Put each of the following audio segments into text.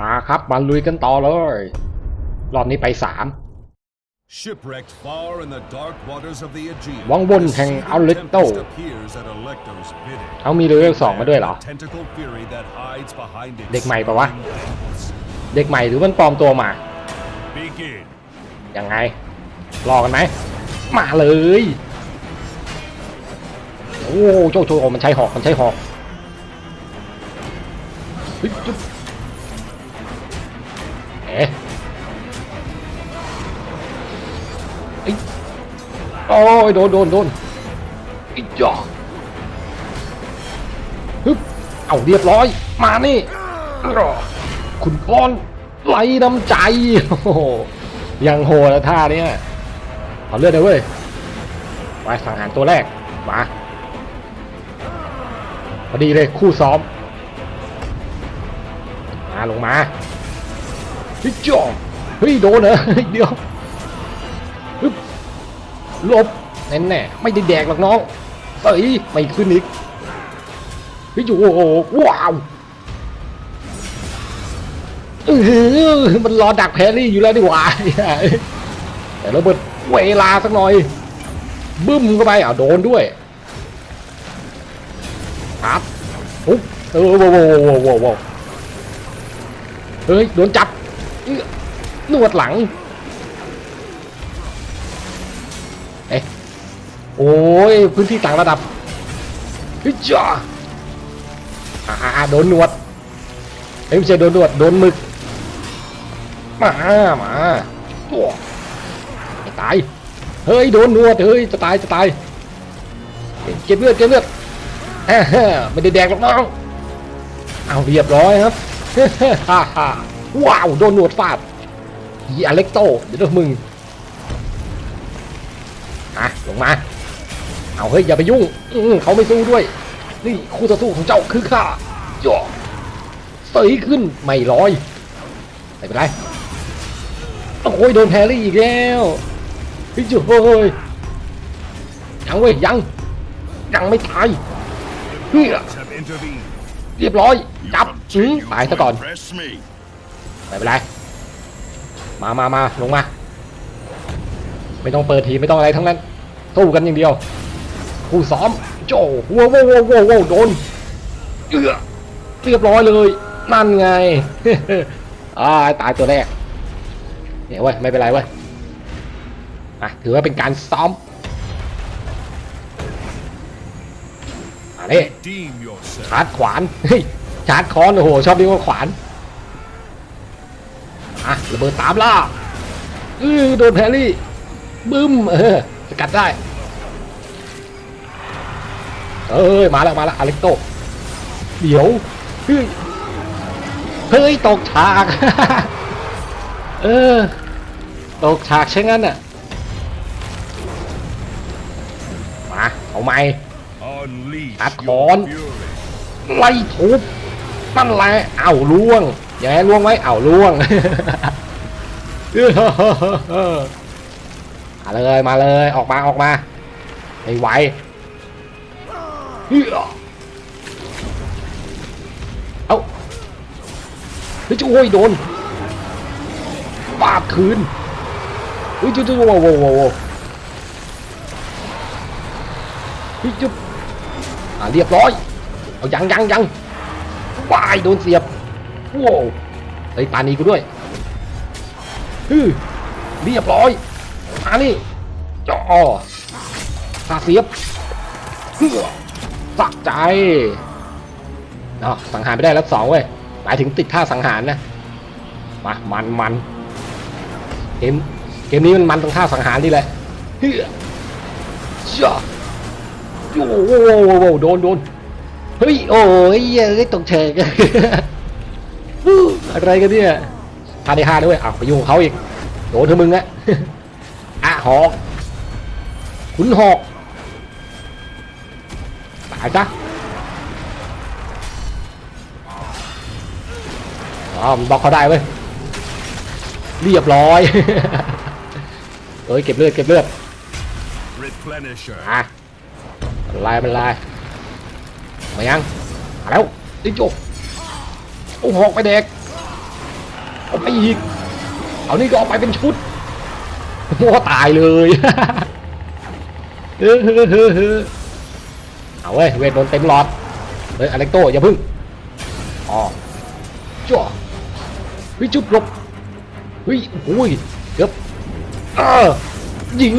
มาครับมาลุยกันต่อเลย รอบนี้ไปสาม Shipwrecked far in the dark waters of the Aegean. วังวนแห่ง the sea อัลเลตโต tempest appears at Alecto's bidding. เอามีเลเวลสองมาด้วยเหรอ Tentacle fury that hides behind its เด็กใหม่ปะวะ swirling veins. เด็กใหม่หรือมันปลอมตัวมา Begin. ยังไง รอกันไหม มาเลย โอ้โจโจโอมันใช้หอก มันใช้หอก โอ้ยโดนโดนโดนอีจ่อฮึบเอาเรียบร้อย มานี่รอคุณป้อนไหลน้ำใจโอ้โหยังโหดนะท่าเนี้ยเอาเลือดเลยเว้ยไปสังหารตัวแรกมาพอดีเลยคู่ซ้อมมาลงมาเฮ้ยจ่อเฮ้ยโดนเหรอเฮ้ยเดี๋ยวฮึบห ลบแน่แน่ไม่ได้แดกหรอกน้องเอ้ยไม่ขึ้นอีกเฮ้ยโอ้โหว้าวเออมันรอดักแพรี่อยู่แล้วดิหว่าแต่ระเบิดเวลาสักหน่อยบึ้มเข้าไปอะโดนด้วยครับปุ๊บเออโว้โวว้โว้โว้เฮ้ยโดนจับนวดหลัง โอ้ยพื้นที่ต่างระดับเฮ้ยจ้าอาโดนหนวดเอ้ยไม่ใช่โดนหนวดโดนหมึกมามาโอ้ไม่ตายเฮ้ยโดนหนวดเฮ้ยจะตายจะตายเก็บเลือดเก็บเลือดฮ่าฮ่าไม่ได้แดกหรอกน้องเอาเรียบร้อยครับฮ่าฮ่าว้าวโดนหนวดฟาดยีอเล็กโตเดี๋ยวเดี๋ยวมึงอะลงมา เอาเฮ้ยอย่าไปยุ่งอื้อเขาไม่สู้ด้วย นี่คู่ต่อสู้ของเจ้าคือข้าจ่อเสยขึ้นไม่ลอยไม่เป็นไรโอ้ยโดนแพรรี่อีกแล้วเฮ้ยโอ้ยยังเว้ยยังยังไม่ตายเฮ้ย Gods have intervened. เรียบร้อยจับอืมตายซะก่อน Impress me. ไม่เป็นไรมามามาลงมา ไม่ต้องเปิดทีไม่ต้องอะไรทั้งนั้นสู้กันอย่างเดียว คู่ซ้อมโจว้าวว้าวว้าวว้าวว้าวโดนเอือเรียบร้อยเลย นั่นไงอ่าตายตัวแรกเนี่ยเว้ยไม่เป็นไรเว้ยอะถือว่าเป็นการซ้อมมาเน่ Redeem yourself. ชาร์จขวานเฮ้ยชาร์จค้อนโอ้โหชอบเรียกว่าขวานอะระเบิดตามล่าอือโดนแพรรี่บึ้มเออสกัดได้ เอ้ยมาแล้วมาแล้วอเล็กโตเดี๋ยวเฮ้ยเฮ้ยตกฉากเออตกฉากใช่งั้นน่ะมาเอาไหม Unleash Tắt your con. fury. ไล่ทุบนั่นแหละเอ้าล่วงอย่าให้ล่วงไว้เอ้าล่วงมาเลยมาเลยออกมาออกมาให้ไว เฮ้ยเอ้าเฮ้ยจะโอ้ยโดนปาดคืนเฮ้ยจุ๊จุ๊โว้โว้โว้เฮ้ยจุ๊บอ่าเรียบร้อยเอายังยังยังวายโดนเสียบโว้วเฮ้ยปานีกูด้วยฮึเรียบร้อยมานี่จ่อสาเสียบเพื่อ สักใจเนาะสังหารไปได้แล้วสองเว้ยหมายถึงติดท่าสังหารนะมามันมันเกมเกมนี้มันมันตรงท่าสังหารนี่แหละเฮ้ยจ้าโอ้โหโดนโดนเฮ้ยโอ้ยเอ้ยตกเฉยอะไรกันเนี่ยพาได้ห้าด้วยอ้าวไปยุ่งเขาอีกโดนเธอมึงอะอะหอกขุนหอก ตายซะอ๋อมันบล็อกเขาได้เว้ย เรียบร้อย เอ้ยเก็บเลือดเก็บเลือดอะลายมันลายมายังมาแล้วดิโจกโอ้หอกไปเด็กเอาไปอีก เอานี่ก็เอาไปเป็นชุดโอ้ตายเลยเฮ้อเฮ้อเฮ้อ เอาเว้ยเวทโดนเต็มหลอดเฮ้ยอเล็กโตอย่าพึ่งอ๋อจ้วเฮ้ยจุบหลบเฮ้ยโอ้ยเกือบเออยิง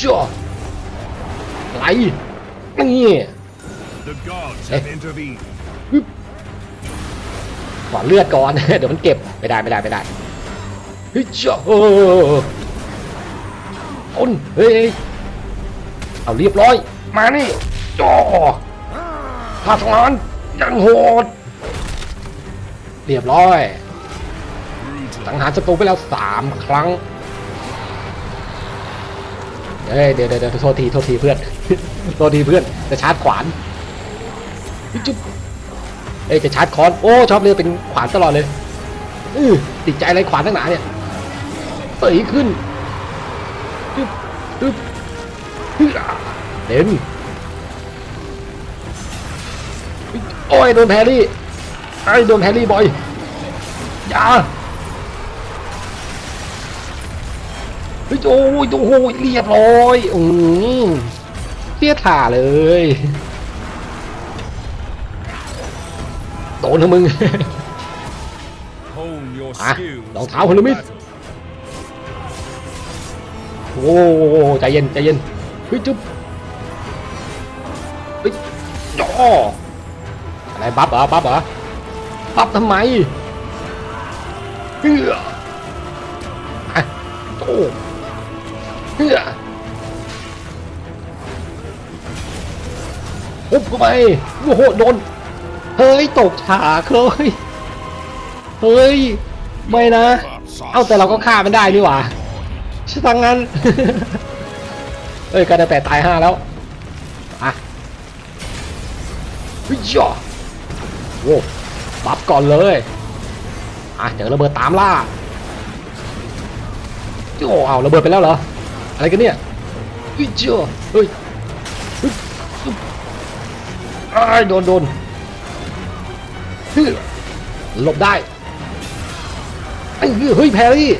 จ้วไหลนี่ The gods have Eh. intervened. ปึ๊บขอเลือดก่อน เดี๋ยวมันเก็บไม่ได้ไม่ได้ไม่ได้เฮ้ยจ้าเออต้นเฮ้ย เอาเรียบร้อย มานี่จ่อทาสงานยังโหด เรียบร้อยสังหารศัตรูไปแล้วสามครั้งเฮ้ยเดี๋ยวเดี๋ยวเดี๋ยวโทษทีโทษทีเพื่อนโทษทีเพื่อนจะชาร์จขวานจุ๊บเอ้ยจะชาร์จคอนโอ้ชอบเรือเป็นขวานตลอดเลยอือติดใจอะไรขวานตั้งหนาเนี่ยเตยขึ้น เด่นโอ้ยโดนแพรรี่ไอ้โดนแพรรี่บ่อยอย่าเฮ้ยโอ้ยโอ้โหเรียบร้อยอืมเสียถ่าเลยโดนทั้งมึง Hone your Ah, skills. don't in tháo hồn limit. battle. โอ้ใจเย็นใจเย็นเฮ้ยจุ๊บเฮ้ยจ่ออะไรบัฟเหรอบัฟเหรอบัฟทำไมเฮ้ยอะโอ้เฮ้ยปุ๊บเข้าไปโอ้โหโดน เฮ้ย ตกฉากเลยเฮ้ย ไม่นะ เอ้าแต่เราก็ฆ่ามันได้นี่หว่าช่ทั้งนั้น เอ้ยกระแต่ตายห้าแล้วอะวิจาโว้บัฟก่อนเลยอะเจอระเบิดตามล่าโอ้เอาระเบิดไปแล้วเหรออะไรกันเนี่ยวิจาเฮ้ยฮึบฮึบอ้ายโดนโดนฮึหลบได้เฮ้ยแพรี่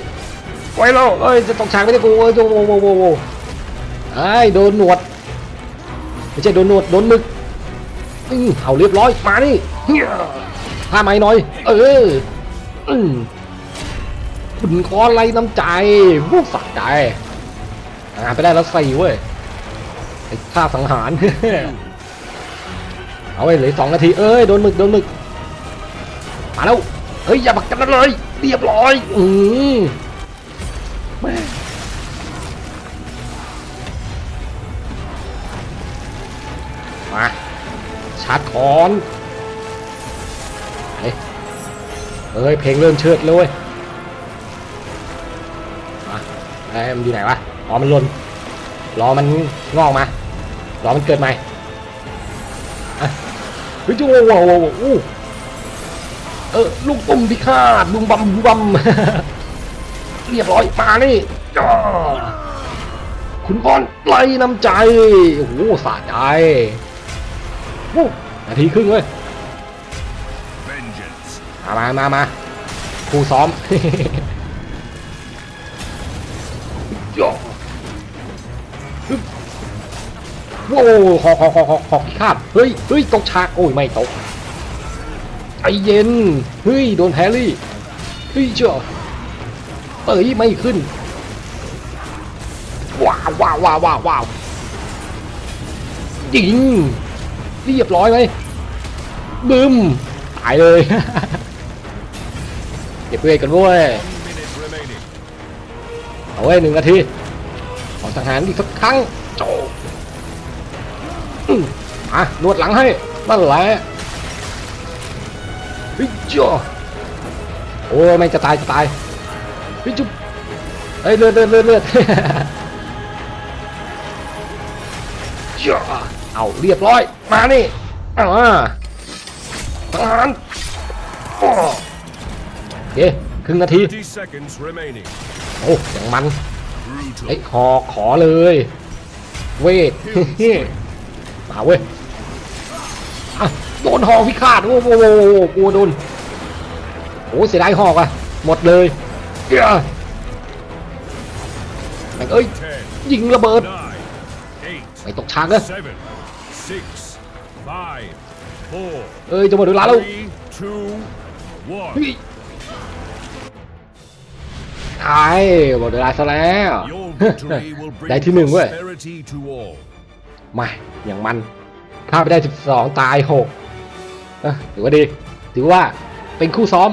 ไว้แล้วเอ้ยจะตกฉากไม่ได้กูเอ้ยโว้โว้โว้โว้ ไอ้โดนหนวดไม่ใช่โดนหนวดโดนมึกอือเอาเรียบร้อยมานี่ท่าไม้น่อย เอออืมขุนคอไรน้ำใจพวกสักใจอ่าไปได้แล้วใส่เว้ยไอ้ท่าสังหารเอาไว้เหลือสองนาทีเอ้ยโดนมึกโดนมึกมาแล้วเฮ้ยอย่าบักกันเลย เรียบร้อย อืมาร์จคอนเฮ้ยเอ้ยเพลงเริ่มเชิดเลยเว้ยมาไอ้ยมันอยู่ไหนวะอ๋อมันหล่นรอมันงอกมารอมันเกิดใหม่อะเฮ้ยจูโว้โว้โว้โอ้เออลูกตุ่มพิฆาตลุงบัมบุบัมเรียบร้อยมานี่จ้าคุณบอลไล่น้ำใจโอ้โหสะใจ นาทีครึ่งเว้ย Vengeance. มามามามาครูซ้อมย่อฮึบโว้หอกหอกหอกหอกหอกพิฆาตเฮ้ยเฮ้ยตกฉากโอ้ยไม่ตกใจเย็นเฮ้ยโดนแฮร์รี่เฮ้ยเจ้าเอ้ยไม่ขึ้นว้าวว้าวว้าวว้าวว้าวยิง เรียบร้อยไหมบึ้มตายเลย เก็บเวทกันเว้ยเอาไว้หนึ่งนาทีขอสังหารอีกสักครั้งโจอะนวดหลังให้นั่นแหละฮ้ยจ้าโอ้ยไม่จะตายจะตายเฮ้ยจุ๊บเฮ้ยเลือดเลือดเลือดเลือดจ้า เอาเรียบร้อย มานี่อ่าสังหารโอ้โอเคครึ่งนาที30 seconds remaining. โอ้อย่างมัน Brutal. ไอ้หอขอเลย เวทมาเว้ยอะโดนหอพิฆาตโอ้โหโอ้โหโอ้โหโดนโอ้เสียดายหอกอะหมดเลยเอ้ยแม่งเอ้ย Ten, ยิงระเบิด nine, eight, ไม่ตกฉากนะ seven, six, five, four, เอ้ยจะหมดเวลาแล้ว three, two, one. เฮ้ยไอ้หมดเวลาซะแล้ว Your victory will ได้ bring ที่หนึ่งเว้ย prosperity to all. มาอย่างมันพลาดไปได้ 12 ตาย6เอ้อถือว่าดี ถือว่าเป็นคู่ซ้อม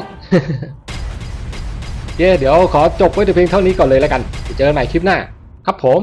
โอเคเดี๋ยวขอจบไว้แต่เพียงเท่านี้ก่อนเลยแล้วกันเดี๋ยวเจอกันใหม่คลิปหน้า ครับผม